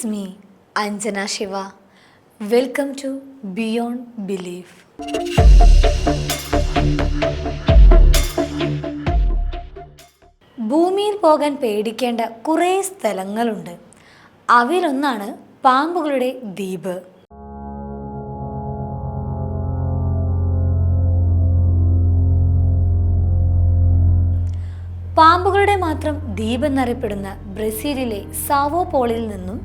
It's me Anjana Siva welcome to beyond belief ഭൂമിയിൽ പോകാൻ പേടിക്കേണ്ട കുറേ സ്ഥലങ്ങളുണ്ട്. അവയിലൊന്നാണ് പാമ്പുകളുടെ ദ്വീപ്. പാമ്പുകളുടെ മാത്രം ദ്വീപ് എന്നറിയപ്പെടുന്ന ബ്രസീലിലെ സാവോ പോളിൽ നിന്നും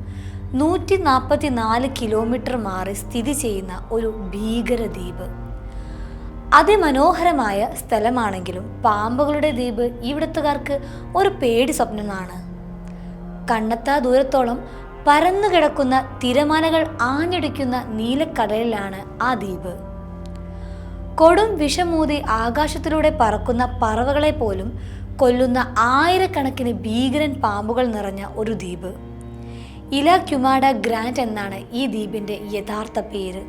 നൂറ്റി നാൽപ്പത്തി നാല് കിലോമീറ്റർ മാറി സ്ഥിതി ചെയ്യുന്ന ഒരു ഭീകര ദ്വീപ്. അതിമനോഹരമായ സ്ഥലമാണെങ്കിലും പാമ്പുകളുടെ ദ്വീപ് ഇവിടുത്തുകാർക്ക് ഒരു പേടി സ്വപ്നമാണ്. കണ്ണെത്താ ദൂരത്തോളം പരന്നു കിടക്കുന്ന തിരമാലകൾ ആഞ്ഞടിക്കുന്ന നീലക്കടലിലാണ് ആ ദ്വീപ്. കൊടും വിഷമൂതി ആകാശത്തിലൂടെ പറക്കുന്ന പറവകളെ പോലും കൊല്ലുന്ന ആയിരക്കണക്കിന് ഭീകരൻ പാമ്പുകൾ നിറഞ്ഞ ഒരു ദ്വീപ്. ഇല ക്യുമാഡ ഗ്രാൻഡ് എന്നാണ് ഈ ദ്വീപിന്റെ യഥാർത്ഥ പേര്.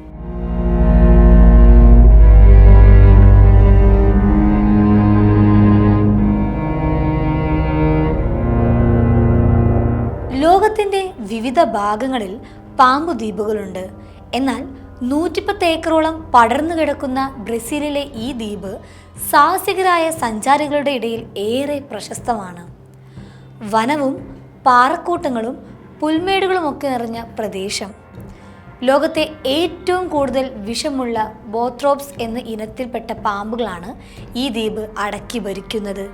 ലോകത്തിന്റെ വിവിധ ഭാഗങ്ങളിൽ പാമ്പു ദ്വീപുകളുണ്ട്. എന്നാൽ നൂറ്റിപ്പത്ത് ഏക്കറോളം പടർന്നു കിടക്കുന്ന ബ്രസീലിലെ ഈ ദ്വീപ് സാഹസികരായ സഞ്ചാരികളുടെ ഇടയിൽ ഏറെ പ്രശസ്തമാണ്. വനവും പാറക്കൂട്ടങ്ങളും പുൽമേടുകളുമൊക്കെ നിറഞ്ഞ പ്രദേശം. ലോകത്തെ ഏറ്റവും കൂടുതൽ വിഷമുള്ള ബോത്രോപ്സ് എന്ന ഇനത്തിൽപ്പെട്ട പാമ്പുകളാണ് ഈ ദ്വീപ് അടക്കി ഭരിക്കുന്നത്.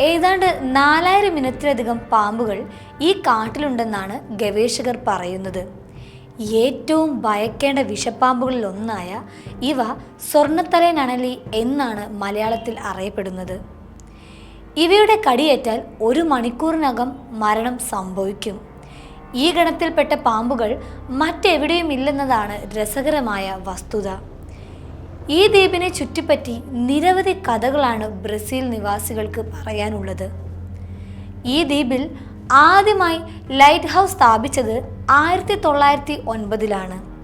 ഏതാണ്ട് നാലായിരം ഇനത്തിലധികം പാമ്പുകൾ ഈ കാട്ടിലുണ്ടെന്നാണ് ഗവേഷകർ പറയുന്നത്. ഏറ്റവും ഭയക്കേണ്ട വിഷപ്പാമ്പുകളിൽ ഒന്നായ ഇവ സ്വർണത്തലയൻ അണലി എന്നാണ് മലയാളത്തിൽ അറിയപ്പെടുന്നത്. ഇവയുടെ കടിയേറ്റാൽ ഒരു മണിക്കൂറിനകം മരണം സംഭവിക്കും. ഈ ഗണത്തിൽപ്പെട്ട പാമ്പുകൾ മറ്റെവിടെയും ഇല്ലെന്നതാണ് രസകരമായ വസ്തുത. ഈ ദ്വീപിനെ ചുറ്റിപ്പറ്റി നിരവധി കഥകളാണ് ബ്രസീൽ നിവാസികൾക്ക് പറയാനുള്ളത്. ഈ ദ്വീപിൽ ആദ്യമായി ലൈറ്റ് ഹൗസ് സ്ഥാപിച്ചത് ആയിരത്തി തൊള്ളായിരത്തി ഒൻപതിലാണ്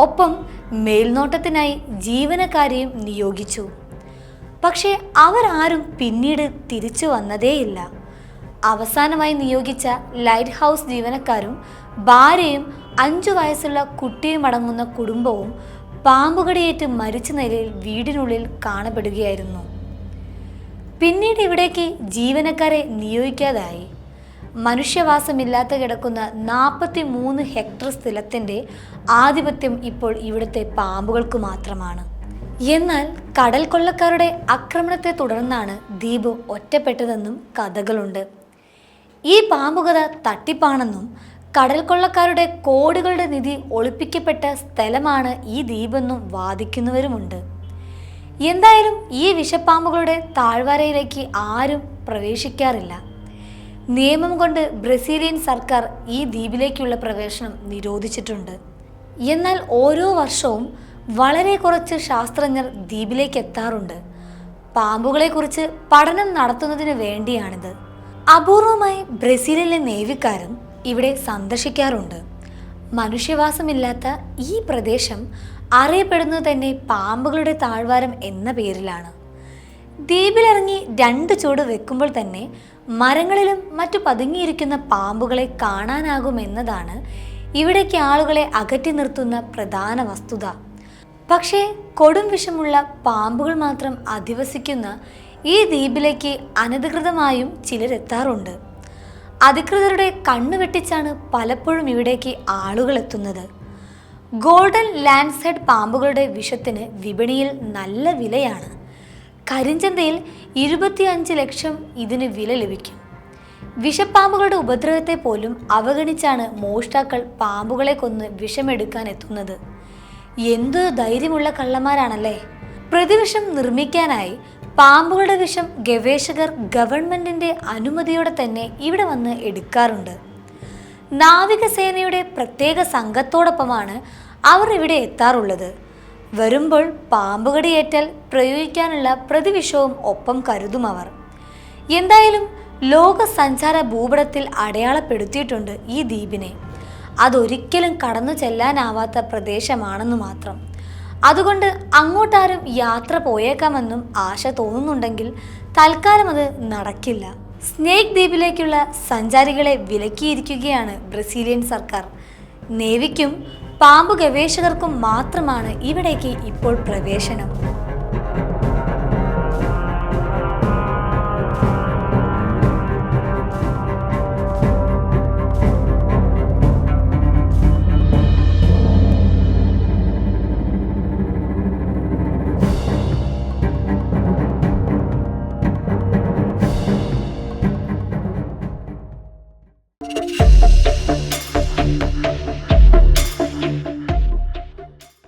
ഒപ്പം മേൽനോട്ടത്തിനായി ജീവനക്കാരെയും നിയോഗിച്ചു. പക്ഷേ അവരാരും പിന്നീട് തിരിച്ചു വന്നതേയില്ല. അവസാനമായി നിയോഗിച്ച ലൈറ്റ് ഹൗസ് ജീവനക്കാരും ഭാര്യയും അഞ്ചു വയസ്സുള്ള കുട്ടിയും അടങ്ങുന്ന കുടുംബവും പാമ്പുകടിയേറ്റ് മരിച്ച നിലയിൽ വീടിനുള്ളിൽ കാണപ്പെടുകയായിരുന്നു. പിന്നീട് ഇവിടേക്ക് ജീവനക്കാരെ നിയോഗിക്കാതായി. മനുഷ്യവാസമില്ലാത്ത കിടക്കുന്ന നാൽപ്പത്തി മൂന്ന് ഹെക്ടർ സ്ഥലത്തിന്റെ ആധിപത്യം ഇപ്പോൾ ഇവിടുത്തെ പാമ്പുകൾക്ക് മാത്രമാണ്. എന്നാൽ കടൽ കൊള്ളക്കാരുടെ ആക്രമണത്തെ തുടർന്നാണ് ദ്വീപ് ഒറ്റപ്പെട്ടതെന്നും കഥകളുണ്ട്. ഈ പാമ്പുകഥ തട്ടിപ്പാണെന്നും കടൽ കൊള്ളക്കാരുടെ കോടികളുടെ നിധി ഒളിപ്പിക്കപ്പെട്ട സ്ഥലമാണ് ഈ ദ്വീപെന്നും വാദിക്കുന്നവരുമുണ്ട്. എന്തായാലും ഈ വിഷപ്പാമ്പുകളുടെ താഴ്വരയിലേക്ക് ആരും പ്രവേശിക്കാറില്ല. നിയമം കൊണ്ട് ബ്രസീലിയൻ സർക്കാർ ഈ ദ്വീപിലേക്കുള്ള പ്രവേശനം നിരോധിച്ചിട്ടുണ്ട്. എന്നാൽ ഓരോ വർഷവും വളരെ കുറച്ച് ശാസ്ത്രജ്ഞർ ദ്വീപിലേക്ക് എത്താറുണ്ട്. പാമ്പുകളെക്കുറിച്ച് പഠനം നടത്തുന്നതിന് വേണ്ടിയാണിത്. അപൂർവമായി ബ്രസീലിലെ നേവിക്കാരും ഇവിടെ സന്ദർശിക്കാറുണ്ട്. മനുഷ്യവാസമില്ലാത്ത ഈ പ്രദേശം അറിയപ്പെടുന്നത് തന്നെ പാമ്പുകളുടെ താഴ്വാരം എന്ന പേരിലാണ്. ദ്വീപിലിറങ്ങി രണ്ട് ചുവട് വെക്കുമ്പോൾ തന്നെ മരങ്ങളിലും മറ്റു പതുങ്ങിയിരിക്കുന്ന പാമ്പുകളെ കാണാനാകുമെന്നതാണ് ഇവിടേക്ക് ആളുകളെ അകറ്റി നിർത്തുന്ന പ്രധാന വസ്തുത. പക്ഷേ കൊടും വിഷമുള്ള പാമ്പുകൾ മാത്രം അധിവസിക്കുന്ന ഈ ദ്വീപിലേക്ക് അനധികൃതമായും ചിലരെത്താറുണ്ട് അധികൃതരുടെ കണ്ണു വെട്ടിച്ചാണ് പലപ്പോഴും ഇവിടേക്ക് ആളുകൾ എത്തുന്നത്. ഗോൾഡൻ ലാൻഡ്സെഡ് പാമ്പുകളുടെ വിഷത്തിന് വിപണിയിൽ നല്ല വിലയാണ്. കരിഞ്ചന്തയിൽ ഇരുപത്തിയഞ്ച് ലക്ഷം ഇതിന് വില ലഭിക്കും. വിഷപ്പാമ്പുകളുടെ ഉപദ്രവത്തെ പോലും അവഗണിച്ചാണ് മോഷ്ടാക്കൾ പാമ്പുകളെ കൊന്ന് വിഷമെടുക്കാൻ എത്തുന്നത്. എന്ത് ധൈര്യമുള്ള കള്ളന്മാരാണല്ലേ? പ്രതിവിഷം നിർമ്മിക്കാനായി പാമ്പുകളുടെ വിഷം ഗവേഷകർ ഗവൺമെന്റിന്റെ അനുമതിയോടെ തന്നെ ഇവിടെ വന്ന് എടുക്കാറുണ്ട്. നാവികസേനയുടെ പ്രത്യേക സംഘത്തോടൊപ്പമാണ് അവർ ഇവിടെ എത്താറുള്ളത്. വരുമ്പോൾ പാമ്പുകടിയേറ്റാൽ പ്രയോഗിക്കാനുള്ള പ്രതിവിഷവും ഒപ്പം കരുതും അവർ. എന്തായാലും ലോക സഞ്ചാര ഭൂപടത്തിൽ അടയാളപ്പെടുത്തിയിട്ടുണ്ട് ഈ ദ്വീപിനെ. അതൊരിക്കലും കടന്നു ചെല്ലാനാവാത്ത പ്രദേശമാണെന്ന് മാത്രം. അതുകൊണ്ട് അങ്ങോട്ടാരും യാത്ര പോയേക്കാമെന്നും ആശ തോന്നുന്നുണ്ടെങ്കിൽ തൽക്കാലം അത് നടക്കില്ല. സ്നേക് ദ്വീപിലേക്കുള്ള സഞ്ചാരികളെ വിലക്കിയിരിക്കുകയാണ് ബ്രസീലിയൻ സർക്കാർ. നേവിക്കും പാമ്പ് ഗവേഷകർക്കും മാത്രമാണ് ഇവിടേക്ക് ഇപ്പോൾ പ്രവേശനം.